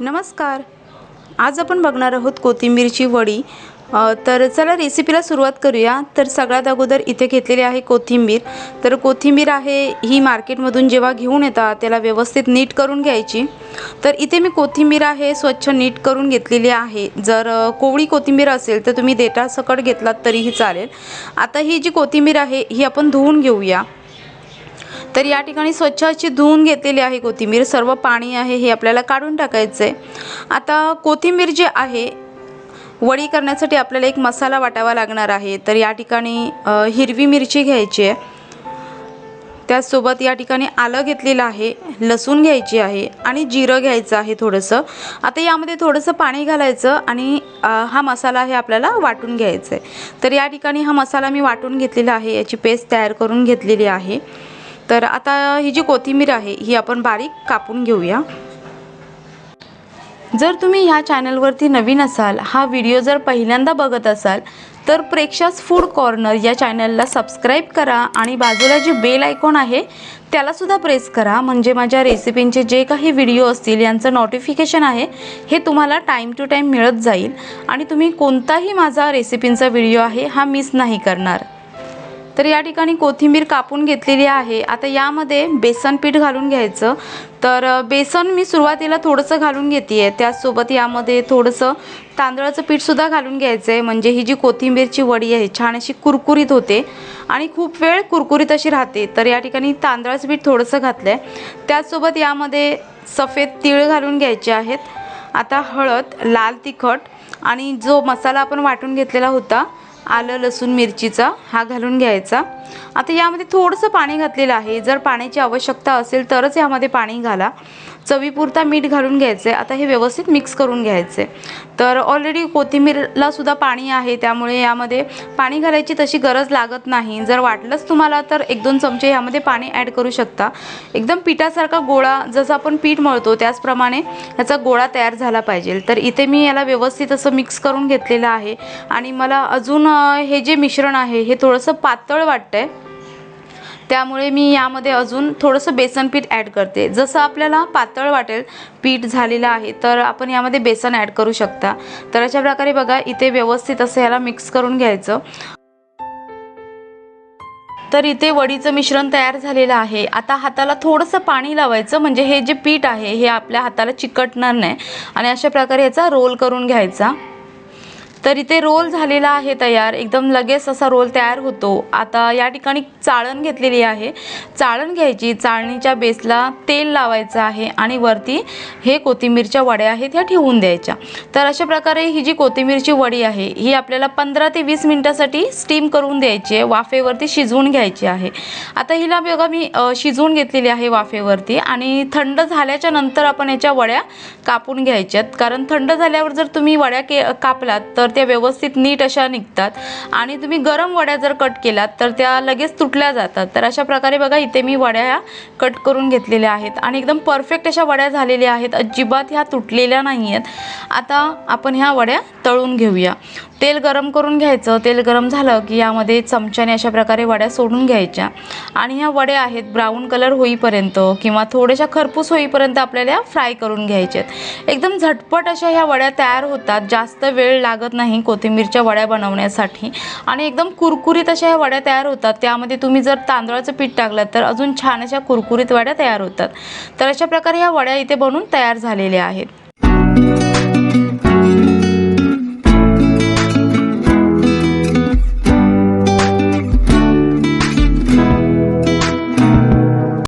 नमस्कार. आज आपण बघणार आहोत कोथिंबीरची वडी. तर चला रेसिपीला सुरुवात करूया. तर सगळ्यात अगोदर इथे घेतलेली आहे कोथिंबीर. तर कोथिंबीर आहे ही मार्केटमधून जेव्हा घेऊन येतात त्याला व्यवस्थित नीट करून घ्यायची. तर इथे मी कोथिंबीर आहे स्वच्छ नीट करून घेतलेली आहे. जर कोवळी कोथिंबीर असेल तर तुम्ही देठासकट घेतलात तरीही चालेल. आता ही जी कोथिंबीर आहे ही आपण धुवून घेऊया. तर या ठिकाणी स्वच्छ अशी धुवून घेतलेली आहे कोथिंबीर. सर्व पाणी आहे हे आपल्याला काढून टाकायचं आहे आता कोथिंबीर जे आहे वडी करण्यासाठी आपल्याला एक मसाला वाटावा लागणार आहे. तर या ठिकाणी हिरवी मिरची घ्यायची आहे. त्याचसोबत या ठिकाणी आलं घेतलेलं आहे लसूण घ्यायची आहे आणि जिरं घ्यायचं आहे थोडंसं. आता यामध्ये थोडंसं पाणी घालायचं आणि हा मसाला आहे आपल्याला वाटून घ्यायचा आहे तर या ठिकाणी हा मसाला मी वाटून घेतलेला आहे याची पेस्ट तयार करून घेतलेली आहे. तर आता ही जी कोथिंबीर आहे ही आपण बारीक कापून घेऊया. जर तुम्ही ह्या चॅनलवरती नवीन असाल हा व्हिडिओ जर पहिल्यांदा बघत असाल तर प्रेक्षास फूड कॉर्नर या चॅनलला सबस्क्राईब करा आणि बाजूला जे बेल आयकॉन आहे त्यालासुद्धा प्रेस करा. म्हणजे माझ्या रेसिपींचे जे काही व्हिडिओ असतील यांचं नोटिफिकेशन आहे हे तुम्हाला टाईम टू टाईम मिळत जाईल. आणि तुम्ही कोणताही माझा रेसिपींचा व्हिडिओ आहे हा मिस नाही करणार. तर या ठिकाणी कोथिंबीर कापून घेतलेली आहे. आता यामध्ये बेसन पीठ घालून घ्यायचं. तर बेसन मी सुरुवातीला थोडंसं घालून घेते आहे त्याचसोबत यामध्ये थोडंसं तांदळाचं पीठसुद्धा घालून घ्यायचं आहे म्हणजे ही जी कोथिंबीरची वडी आहे छान अशी कुरकुरीत होते. आणि खूप वेळ कुरकुरीत अशी राहते. तर या ठिकाणी तांदळाचं पीठ थोडंसं घातलं आहे त्याचसोबत यामध्ये सफेद तीळ घालून घ्यायचे आहेत. आता हळद लाल तिखट आणि जो मसाला आपण वाटून घेतलेला होता आलं लसूण मिरचीचा हा घालून घ्यायचा. आता यामध्ये थोडंसं पाणी घातलेलं आहे. जर पाण्याची आवश्यकता असेल तरच यामध्ये पाणी घाला. चवीपुरता मीठ घालून घ्यायचं आहे आता हे व्यवस्थित मिक्स करून घ्यायचं आहे तर ऑलरेडी कोथिंबीरला सुद्धा पाणी आहे. त्यामुळे यामध्ये पाणी घालायची तशी गरज लागत नाही. जर वाटलंच तुम्हाला तर एक दोन चमचे यामध्ये पाणी ॲड करू शकता. एकदम पिठासारखा गोळा जसं आपण पीठ मळतो त्याचप्रमाणे ह्याचा गोळा तयार झाला पाहिजे. तर इथे मी याला व्यवस्थित असं मिक्स करून घेतलेलं आहे. आणि मला अजून हे जे मिश्रण आहे हे थोडंसं पातळ वाटतं वाटतंय. त्यामुळे मी यामध्ये अजून थोडंसं बेसन पीठ ॲड करते. जसं आपल्याला पातळ वाटेल पीठ झालेलं आहे तर आपण यामध्ये बेसन ॲड करू शकता. तर अशा प्रकारे बघा इथे व्यवस्थित असं ह्याला मिक्स करून घ्यायचं. तर इथे वडीचं मिश्रण तयार झालेलं आहे. आता हाताला थोडंसं पाणी लावायचं म्हणजे हे जे पीठ आहे हे आपल्या हाताला चिकटणार नाही. आणि अशा प्रकारे याचा रोल करून घ्यायचा. तर इथे रोल झालेला आहे तयार. एकदम लगेच असा रोल तयार होतो. आता या ठिकाणी चाळण घेतलेली आहे. चाळण घ्यायची. चाळणीच्या बेसला तेल लावायचं आहे आणि वरती हे कोथिंबीरच्या वड्या आहेत ह्या ठेवून द्यायच्या. तर अशा प्रकारे ही जी कोथिंबीरची वडी आहे ही आपल्याला पंधरा ते वीस मिनटासाठी स्टीम करून द्यायची आहे. वाफेवरती शिजवून घ्यायची आहे. आता हिला बघा मी शिजवून घेतलेली आहे वाफेवरती आणि थंड झाल्याच्यानंतर आपण याच्या वड्या कापून घ्यायच्यात. कारण थंड झाल्यावर जर तुम्ही वड्या के कापलात तर त्या व्यवस्थित नीट अशा निघतात. आणि तुम्ही गरम वड्या जर कट केलात तर त्या लगेच तुटल्या जातात. तर अशा प्रकारे बघा इथे मी वड्या ह्या कट करून घेतलेल्या आहेत. आणि एकदम परफेक्ट अशा वड्या झालेल्या आहेत. अजिबात ह्या तुटलेल्या नाही आहेत आता आपण ह्या वड्या तळून घेऊया. तेल गरम करून घ्यायचं. तेल गरम झालं की यामध्ये चमच्याने अशा प्रकारे वड्या सोडून घ्यायच्या. आणि ह्या वड्या आहेत ब्राऊन कलर होईपर्यंत किंवा थोड्याशा खरपूस होईपर्यंत आपल्याला फ्राय करून घ्यायच्या आहेत. एकदम झटपट अशा ह्या वड्या तयार होतात. जास्त वेळ लागत नाही कोथिंबीरच्या वड्या बनवण्यासाठी. आणि एकदम कुरकुरीत अशा ह्या वड्या तयार होतात. त्यामध्ये तुम्ही जर तांदळाचं पीठ टाकलं तर अजून छान अशा कुरकुरीत वड्या तयार होतात. तर अशा प्रकारे ह्या वड्या इथे बनवून तयार झालेल्या आहेत.